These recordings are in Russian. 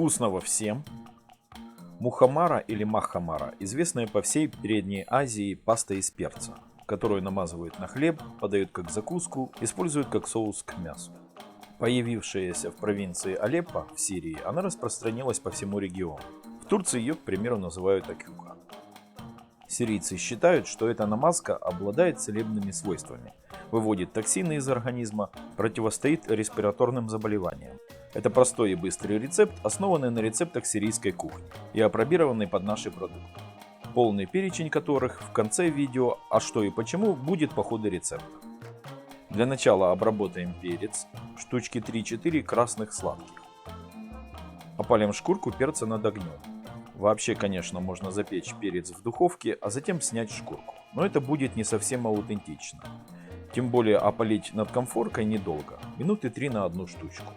Вкусного всем! Мухамара или махамара – известная по всей Передней Азии паста из перца, которую намазывают на хлеб, подают как закуску, используют как соус к мясу. Появившаяся в провинции Алеппо в Сирии, она распространилась по всему региону. В Турции ее, к примеру, называют акюка. Сирийцы считают, что эта намазка обладает целебными свойствами, выводит токсины из организма, противостоит респираторным заболеваниям. Это простой и быстрый рецепт, основанный на рецептах сирийской кухни и опробированный под наши продукты. Полный перечень которых в конце видео «А что и почему» будет по ходу рецепта. Для начала обработаем перец, штучки 3-4 красных сладких. Опалим шкурку перца над огнем. Вообще, конечно, можно запечь перец в духовке, а затем снять шкурку. Но это будет не совсем аутентично. Тем более опалить над комфоркой недолго, минуты 3 на одну штучку,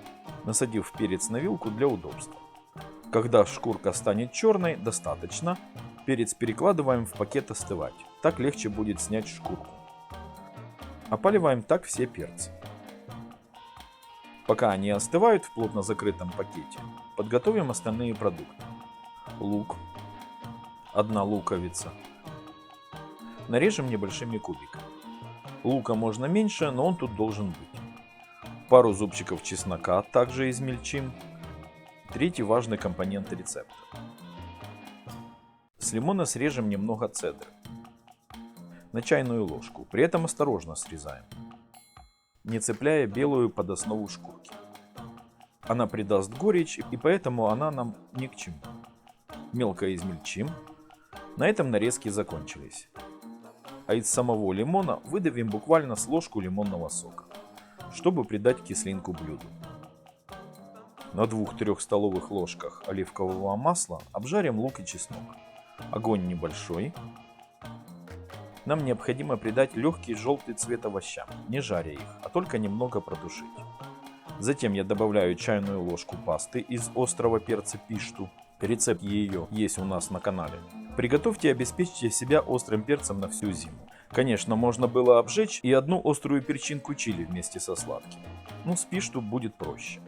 насадив перец на вилку для удобства. Когда шкурка станет черной, достаточно. Перец перекладываем в пакет остывать. Так легче будет снять шкурку. Опаливаем так все перцы. Пока они остывают в плотно закрытом пакете, подготовим остальные продукты. Лук, одна луковица. Нарежем небольшими кубиками. Лука можно меньше, но он тут должен быть. Пару зубчиков чеснока также измельчим. Третий важный компонент рецепта. С лимона срежем немного цедры на чайную ложку. При этом осторожно срезаем, не цепляя белую под основу шкурки. Она придаст горечь, и поэтому она нам ни к чему. Мелко измельчим. На этом нарезки закончились. А из самого лимона выдавим буквально с ложку лимонного сока, чтобы придать кислинку блюду. На 2-3 столовых ложках оливкового масла обжарим лук и чеснок. Огонь небольшой, нам необходимо придать легкий желтый цвет овощам, не жаря их, а только немного протушить. Затем я добавляю чайную ложку пасты из острого перца пишту. Рецепт ее есть у нас на канале. Приготовьте и обеспечьте себя острым перцем на всю зиму. Конечно, можно было обжечь и одну острую перчинку чили вместе со сладким. Но с пишту будет проще.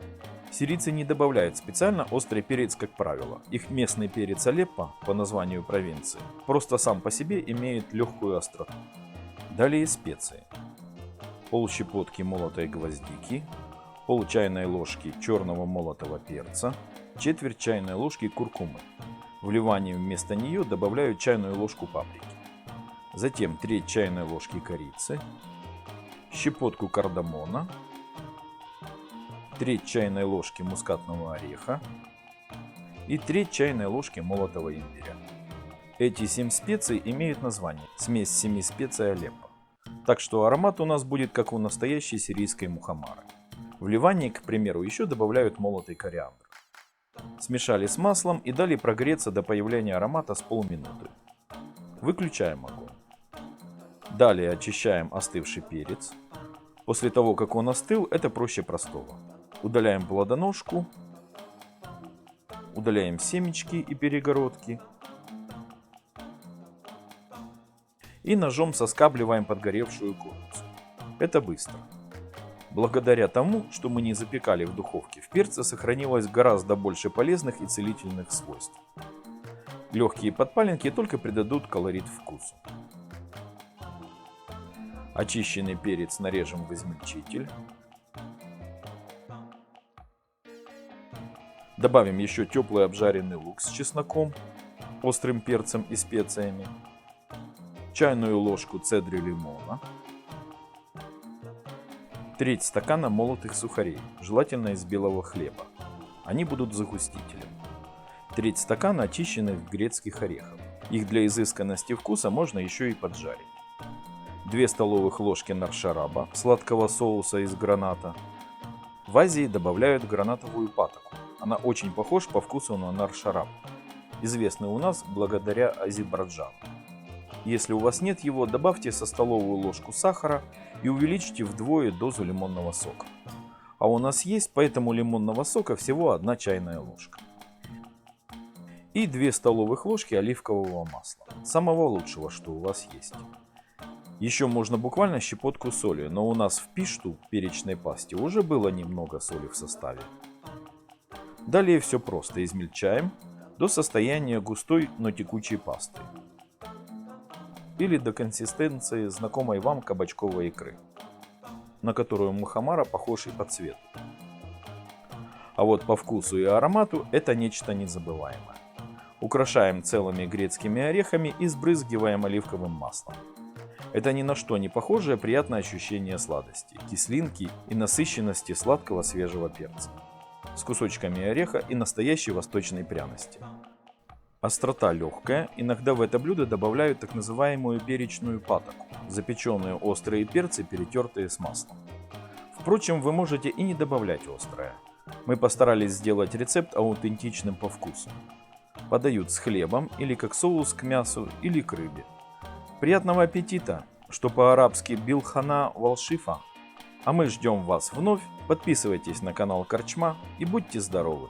Сирийцы не добавляют специально острый перец, как правило. Их местный перец Алеппо, по названию провинции, просто сам по себе имеет легкую остроту. Далее специи. Пол щепотки молотой гвоздики, пол чайной ложки черного молотого перца, четверть чайной ложки куркумы. Вливанием вместо нее добавляю чайную ложку паприки. Затем треть чайной ложки корицы, щепотку кардамона, треть чайной ложки мускатного ореха и треть чайной ложки молотого имбиря. Эти 7 специй имеют название смесь 7 специй Алеппо. Так что аромат у нас будет как у настоящей сирийской мухамары. В Ливане, к примеру, еще добавляют молотый кориандр. Смешали с маслом и дали прогреться до появления аромата с полминуты. Выключаем огонь. Далее очищаем остывший перец. После того, как он остыл, это проще простого. Удаляем плодоножку, удаляем семечки и перегородки. И ножом соскабливаем подгоревшую курицу. Это быстро. Благодаря тому, что мы не запекали в духовке, в перце сохранилось гораздо больше полезных и целительных свойств. Легкие подпаленки только придадут колорит вкусу. Очищенный перец нарежем в измельчитель. Добавим еще теплый обжаренный лук с чесноком, острым перцем и специями, чайную ложку цедры лимона, треть стакана молотых сухарей, желательно из белого хлеба. Они будут загустителем. Треть стакана очищенных грецких орехов. Их для изысканности вкуса можно еще и поджарить. 2 столовых ложки наршараба, сладкого соуса из граната. В Азии добавляют гранатовую патоку. Она очень похожа по вкусу на наршараб, известный у нас благодаря Азербайджану. Если у вас нет его, добавьте со столовую ложку сахара и увеличьте вдвое дозу лимонного сока. А у нас есть, поэтому лимонного сока всего 1 чайная ложка. И 2 столовых ложки оливкового масла, самого лучшего, что у вас есть. Еще можно буквально щепотку соли, но у нас в пишту перечной пасте уже было немного соли в составе. Далее все просто. Измельчаем до состояния густой, но текучей пасты. Или до консистенции знакомой вам кабачковой икры, на которую мухомара похож и по цвету. А вот по вкусу и аромату это нечто незабываемое. Украшаем целыми грецкими орехами и сбрызгиваем оливковым маслом. Это ни на что не похожее приятное ощущение сладости, кислинки и насыщенности сладкого свежего перца. С кусочками ореха и настоящей восточной пряности. Острота легкая, иногда в это блюдо добавляют так называемую перечную патоку, запеченные острые перцы, перетертые с маслом. Впрочем, вы можете и не добавлять острое. Мы постарались сделать рецепт аутентичным по вкусу. Подают с хлебом или как соус к мясу или к рыбе. Приятного аппетита, что по-арабски билхана волшифа. А мы ждем вас вновь. Подписывайтесь на канал Корчма и будьте здоровы!